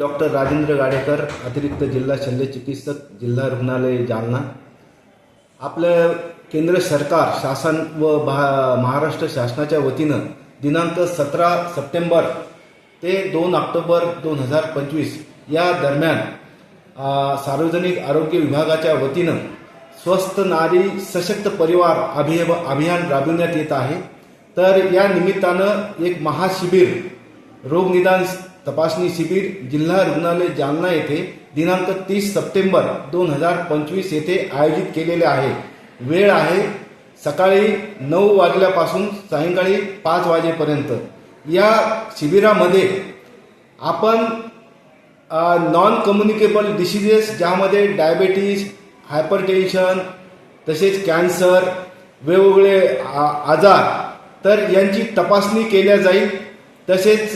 Doctor Rajendra Gadekar अतिरिक्त जिल्हा शल्य चिकित्सक जिल्हा रुग्णालय जालना. आपलं केंद्र सरकार शासन व भा महाराष्ट्र शासनाच्या वतीनं दिनांक सतरा सप्टेंबर ते दोन ऑक्टोबर दोन हजार पंचवीस या दरम्यान सार्वजनिक आरोग्य विभागाच्या वतीनं स्वस्थ नारी सशक्त परिवार अभिय अभियान राबविण्यात येत आहे. तर या निमित्तानं एक महाशिबिर रोगनिदान तपासणी शिबिर जिल्हा रुग्णालय जालना येथे दिनांक तीस सप्टेंबर दोन हजार पंचवीस येथे आयोजित केलेले आहे. वेळ आहे सकाळी नऊ वाजल्यापासून सायंकाळी पाच वाजेपर्यंत. या शिबिरामध्ये आपण नॉन कम्युनिकेबल डिसिजेस ज्यामध्ये डायबेटीज हायपरटेन्शन तसेच कॅन्सर वेगवेगळे आ- आजार तर यांची तपासणी केल्या जाईल. तसेच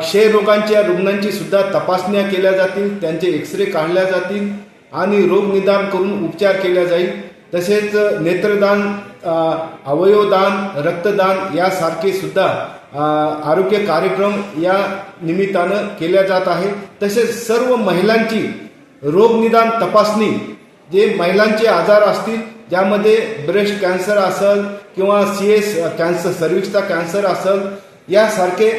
क्षयरोगांच्या रुग्णांची सुद्धा तपासण्या केल्या जातील त्यांचे एक्सरे काढल्या जातील आणि रोगनिदान करून उपचार केल्या जाईल. तसेच नेत्रदान अवयवदान रक्तदान यासारखे सुद्धा आरोग्य कार्यक्रम या निमित्तानं केल्या जात आहे तसेच सर्व महिलांची रोगनिदान तपासणी जे महिलांचे आजार असतील ज्यामध्ये ब्रेस्ट कॅन्सर असेल किंवा सी एस कॅन्सर सर्विक्सचा कॅन्सर असेल यासारखे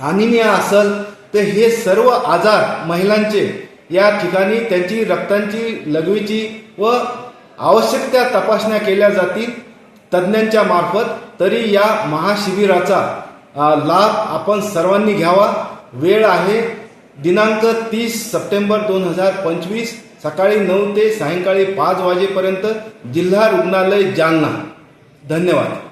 अनिमिया असल तर हे सर्व आजार महिलांचे या ठिकाणी त्यांची रक्तांची लघवीची व आवश्यक त्या तपासण्या केल्या जातील तज्ज्ञांच्या मार्फत तरी या महाशिबिराचा लाभ आपण सर्वांनी घ्यावा. वेळ आहे दिनांक तीस सप्टेंबर दोन हजार पंचवीस सकाळी नऊ ते सायंकाळी पाच वाजेपर्यंत जिल्हा रुग्णालय जालना. धन्यवाद.